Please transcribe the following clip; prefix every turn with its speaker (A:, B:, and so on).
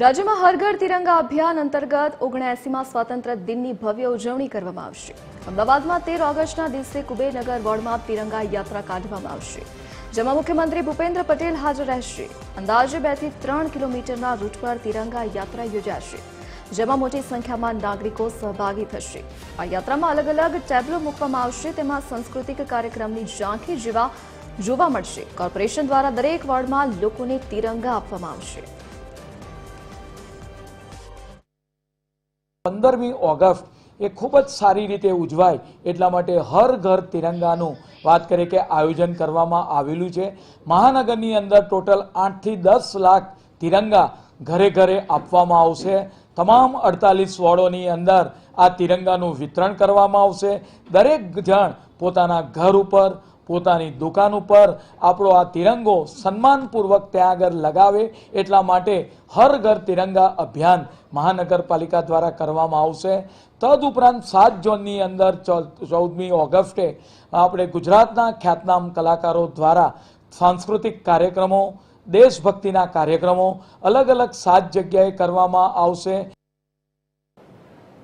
A: રાજ્યમાં હર ઘર તિરંગા અભિયાન અંતર્ગત ઓગણએસીમાં સ્વાતંત્ર્ય દિનની ભવ્ય ઉજવણી કરવામાં આવશે. અમદાવાદમાં તેર ઓગસ્ટના દિવસે કુબેરનગર વોર્ડમાં તિરંગા યાત્રા કાઢવામાં આવશે. જેમાં મુખ્યમંત્રી ભૂપેન્દ્ર પટેલ હાજર રહેશે. અંદાજે બેથી ત્રણ કિલોમીટરના રૂટ પર તિરંગા યાત્રા યોજાશે, જેમાં મોટી સંખ્યામાં નાગરિકો સહભાગી થશે. આ યાત્રામાં અલગ અલગ ટેબ્લો મૂકવામાં આવશે, તેમાં સાંસ્કૃતિક કાર્યક્રમની ઝાંખી જેવા જોવા મળશે. કોર્પોરેશન દ્વારા દરેક વોર્ડમાં લોકોને તિરંગા આપવામાં આવશે.
B: પંદરમી ઓગસ્ટ એ ખૂબ જ સારી રીતે ઉજવાય એટલા માટે હર ઘર તિરંગાનું વાત કરીએ કે આયોજન કરવામાં આવેલું છે. મહાનગરની અંદર ટોટલ આઠથી દસ લાખ તિરંગા ઘરે ઘરે આપવામાં આવશે. તમામ અડતાલીસ વોર્ડોની અંદર આ તિરંગાનું વિતરણ કરવામાં આવશે. દરેક જણ પોતાના ઘર ઉપર પોતાની દુકાન ઉપર આપણો આ તિરંગો સન્માનપૂર્વક ત્યાં આગળ લગાવે એટલા માટે હર ઘર તિરંગા અભિયાન મહાનગરપાલિકા દ્વારા કરવામાં આવશે. તદુપરાંત સાત જૂનની અંદર ચૌદમી ઓગસ્ટે આપણે ગુજરાતના ખ્યાતનામ કલાકારો દ્વારા સાંસ્કૃતિક કાર્યક્રમો, દેશભક્તિના કાર્યક્રમો અલગ અલગ સાત જગ્યાએ કરવામાં આવશે.